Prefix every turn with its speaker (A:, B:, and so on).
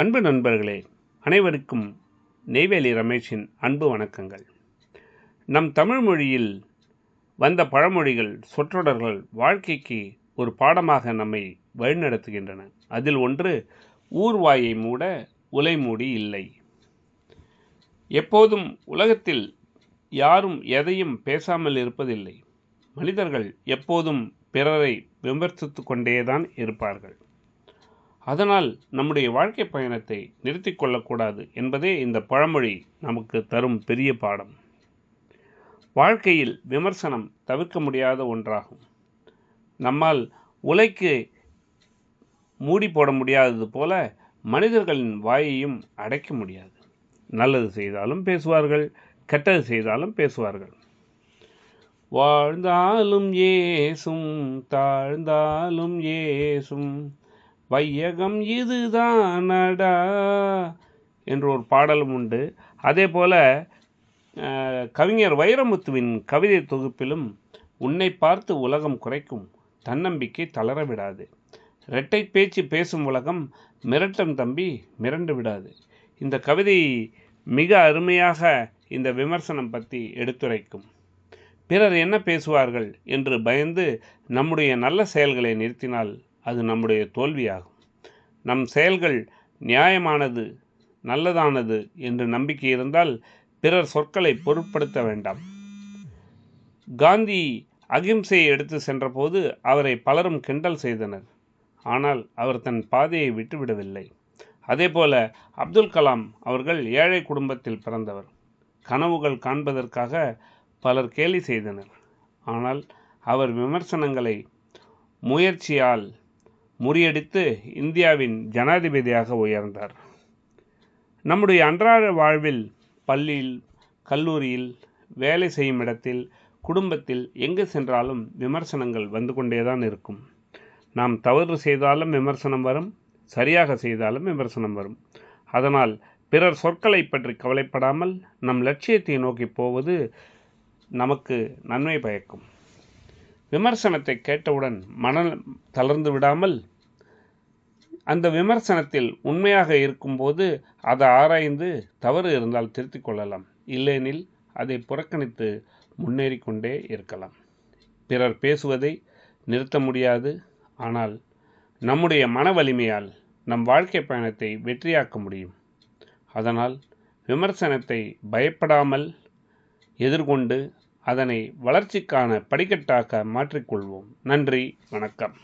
A: அன்பு நண்பர்களே அனைவருக்கும் நெய்வேலி ரமேஷின் அன்பு வணக்கங்கள். நம் தமிழ் மொழியில் வந்த பழமொழிகள் சொற்றொடர்கள் வாழ்க்கைக்கு ஒரு பாடமாக நம்மை வழிநடத்துகின்றன. அதில் ஒன்று ஊர்வாயை மூட உலை மூடி இல்லை. எப்போதும் உலகத்தில் யாரும் எதையும் பேசாமல் இருப்பதில்லை. மனிதர்கள் எப்போதும் பிறரை விமர்சித்து கொண்டேதான் இருப்பார்கள். அதனால் நம்முடைய வாழ்க்கை பயணத்தை நிறுத்தி கொள்ளக்கூடாது என்பதே இந்த பழமொழி நமக்கு தரும் பெரிய பாடம். வாழ்க்கையில் விமர்சனம் தவிர்க்க முடியாத ஒன்றாகும். நம்மால் உலைக்கு மூடி போட முடியாதது போல மனிதர்களின் வாயையும் அடைக்க முடியாது. நல்லது செய்தாலும் பேசுவார்கள் கெட்டது செய்தாலும் பேசுவார்கள். வாழ்ந்தாலும் ஏசும் தாழ்ந்தாலும் ஏசும் வையகம் இதுதானடா என்ற ஒரு பாடலும் உண்டு. அதே போல கவிஞர் வைரமுத்துவின் கவிதை தொகுப்பிலும் உன்னை பார்த்து உலகம் குறைக்கும் தன்னம்பிக்கை தளர விடாது. இரட்டை பேச்சு பேசும் உலகம் மிரட்டும் தம்பி மிரண்டு விடாது. இந்த கவிதை மிக அருமையாக இந்த விமர்சனம் பற்றி எடுத்துரைக்கும். பிறர் என்ன பேசுவார்கள் என்று பயந்து நம்முடைய நல்ல செயல்களை நிறுத்தினால் அது நம்முடைய தோல்வியாகும். நம் செயல்கள் நியாயமானது நல்லதானது என்று நம்பிக்கை இருந்தால் பிறர் சொற்களை பொருட்படுத்த வேண்டாம். காந்தி அகிம்சையை எடுத்து சென்றபோது அவரை பலரும் கிண்டல் செய்தனர். ஆனால் அவர் தன் பாதையை விட்டுவிடவில்லை அதேபோல அப்துல் கலாம் அவர்கள் ஏழை குடும்பத்தில் பிறந்தவர். கனவுகள் காண்பதற்காக பலர் கேலி செய்தனர். ஆனால் அவர் விமர்சனங்களை முயற்சியால் முறியடித்து இந்தியாவின் ஜனாதிபதியாக உயர்ந்தார். நம்முடைய அன்றாட வாழ்வில் பள்ளியில் கல்லூரியில் வேலை செய்யும் இடத்தில் குடும்பத்தில் எங்கு சென்றாலும் விமர்சனங்கள் வந்து கொண்டேதான் இருக்கும். நாம் தவறு செய்தாலும் விமர்சனம் வரும் சரியாக செய்தாலும் விமர்சனம் வரும். அதனால் பிறர் சொற்களை பற்றி கவலைப்படாமல் நம் லட்சியத்தை நோக்கி போவது நமக்கு நன்மை பயக்கும். விமர்சனத்தை கேட்டவுடன் மன தளர்ந்து விடாமல் அந்த விமர்சனத்தில் உண்மையாக இருக்கும்போது அதை ஆராய்ந்து தவறு இருந்தால் திருத்திக் கொள்ளலாம். இல்லையெனில் அதை புறக்கணித்து முன்னேறி கொண்டே இருக்கலாம். பிறர் பேசுவதை நிறுத்த முடியாது. ஆனால் நம்முடைய மன வலிமையால் நம் வாழ்க்கை பயணத்தை வெற்றியாக்க முடியும். அதனால் விமர்சனத்தை பயப்படாமல் எதிர்கொண்டு அதனை வளர்ச்சிக்கான படிக்கட்டாக மாற்றிக்கொள்வோம். நன்றி. வணக்கம்.